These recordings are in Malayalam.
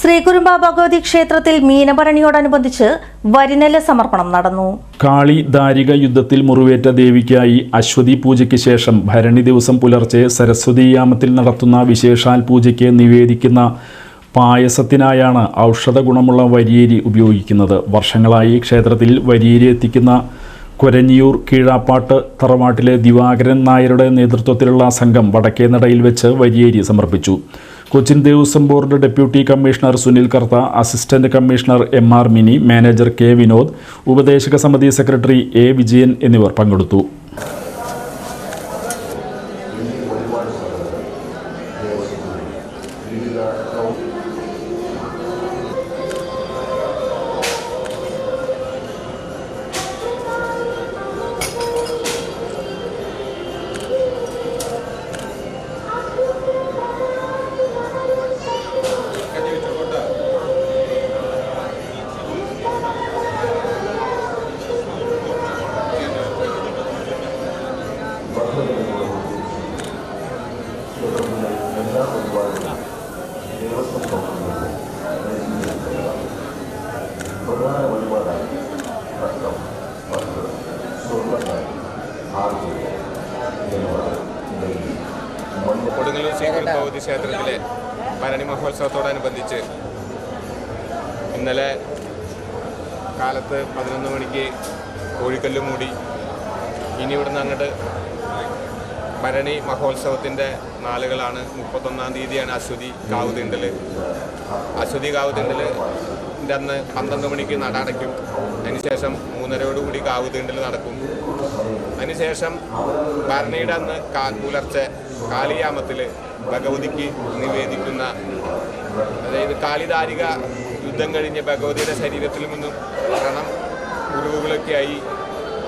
ശ്രീകുരുമ്പ ഭഗവതി ക്ഷേത്രത്തിൽ മീനഭരണിയോടനുബന്ധിച്ച് വരിനെല സമർപ്പണം നടന്നു. കാളി ദാരിക യുദ്ധത്തിൽ മുറിവേറ്റ ദേവിക്കായി അശ്വതി പൂജയ്ക്ക് ശേഷം ഭരണി ദിവസം പുലർച്ചെ സരസ്വതീയാമത്തിൽ നടത്തുന്ന വിശേഷാൽ പൂജയ്ക്ക് നിവേദിക്കുന്ന പായസത്തിനായാണ് ഔഷധ ഗുണമുള്ള വരിയേരി ഉപയോഗിക്കുന്നത്. വർഷങ്ങളായി ക്ഷേത്രത്തിൽ വരിയേരി എത്തിക്കുന്ന കൊരഞ്ഞിയൂർ കീഴാപ്പാട്ട് തറവാട്ടിലെ ദിവാകരൻ നായരുടെ നേതൃത്വത്തിലുള്ള സംഘം വടക്കേനടയിൽ വെച്ച് വരിയേരി സമർപ്പിച്ചു. Cochin Devaswom board deputy commissioner Sunil Kartha assistant commissioner M R Mini manager K Vinod ഉപദേശക സമിതി സെക്രട്ടറി എ വിജയൻ എന്നിവർ പങ്കെടുത്തു. കൊടുങ്ങല്ലൂർ ശ്രീ ഭഗവതി ക്ഷേത്രത്തിലെ ഭരണി മഹോത്സവത്തോടനുബന്ധിച്ച് ഇന്നലെ കാലത്ത് പതിനൊന്ന് മണിക്ക് കോഴിക്കല്ല് മൂടി ഇനി ഇവിടുന്ന് അങ്ങോട്ട് ഭരണി മഹോത്സവത്തിന്റെ നാളുകളാണ്. മുപ്പത്തൊന്നാം തീയതിയാണ് അശ്വതി കാവുതിണ്ടൽ അശ്വതി കാവുതിണ്ടൽ അന്ന് പന്ത്രണ്ട് മണിക്ക് നട അടയ്ക്കും. അതിനുശേഷം മൂന്നരയോടുകൂടി കാവുതിണ്ടൽ നടക്കും. അതിനുശേഷം ഭരണിയുടെ അന്ന് കാ പുലർച്ചെ കാളിയാമത്തിൽ ഭഗവതിക്ക് നിവേദിക്കുന്ന അതായത് കാളിദാരിക യുദ്ധം കഴിഞ്ഞ് ഭഗവതിയുടെ ശരീരത്തിൽ നിന്നും മരണം ഉരുവുകളൊക്കെയായി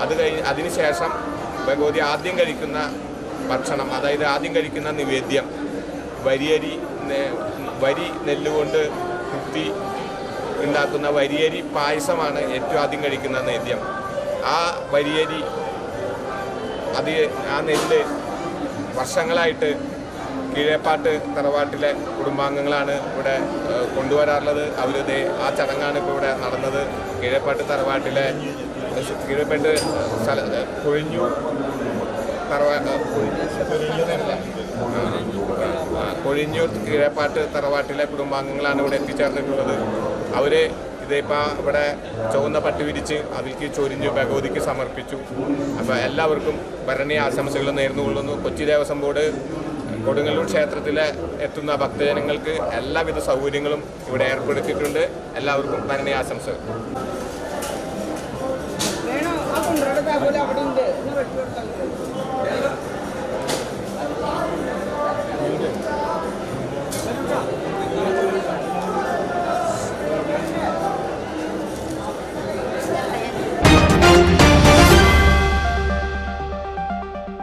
അത് കഴിഞ്ഞ് അതിനുശേഷം ഭഗവതി ആദ്യം കഴിക്കുന്ന ഭക്ഷണം അതായത് ആദ്യം കഴിക്കുന്ന നിവേദ്യം. വരിയരി വരി നെല്ലുകൊണ്ട് കുത്തി ഉണ്ടാക്കുന്ന വരിയരി പായസമാണ് ഏറ്റവും ആദ്യം കഴിക്കുന്ന നേദ്യം ആ വരിയരി അത് ആ നെല്ല് വർഷങ്ങളായിട്ട് കീഴേപ്പാട്ട് തറവാട്ടിലെ കുടുംബാംഗങ്ങളാണ് ഇവിടെ കൊണ്ടുവരാറുള്ളത്. അവരിത് ആ ചടങ്ങാണ് ഇപ്പോൾ ഇവിടെ നടന്നത്. കീഴേപ്പാട്ട് തറവാട്ടിലെ കീഴേപ്പാട്ട് സ്ഥല കൊഴിഞ്ഞു തറവാ ആ, കൊഴിഞ്ഞൂർ കീഴേപ്പാട്ട് തറവാട്ടിലെ കുടുംബാംഗങ്ങളാണ് ഇവിടെ എത്തിച്ചേർന്നിട്ടുള്ളത്. അവർ ഇതിപ്പോൾ ഇവിടെ ചുവന്ന പട്ട് വിരിച്ച് അതിലേക്ക് ചൊരിഞ്ഞു ഭഗവതിക്ക് സമർപ്പിച്ചു. അപ്പോൾ എല്ലാവർക്കും ഭരണീയ ആശംസകൾ നേർന്നുകൊള്ളുന്നു കൊച്ചി ദേവസ്വം ബോർഡ് കൊടുങ്ങല്ലൂർ ക്ഷേത്രത്തിലെ എത്തുന്ന ഭക്തജനങ്ങൾക്ക് എല്ലാവിധ സൗകര്യങ്ങളും ഇവിടെ ഏർപ്പെടുത്തിയിട്ടുണ്ട്. എല്ലാവർക്കും ഭരണീയ ആശംസകൾ. വേണോ? ആ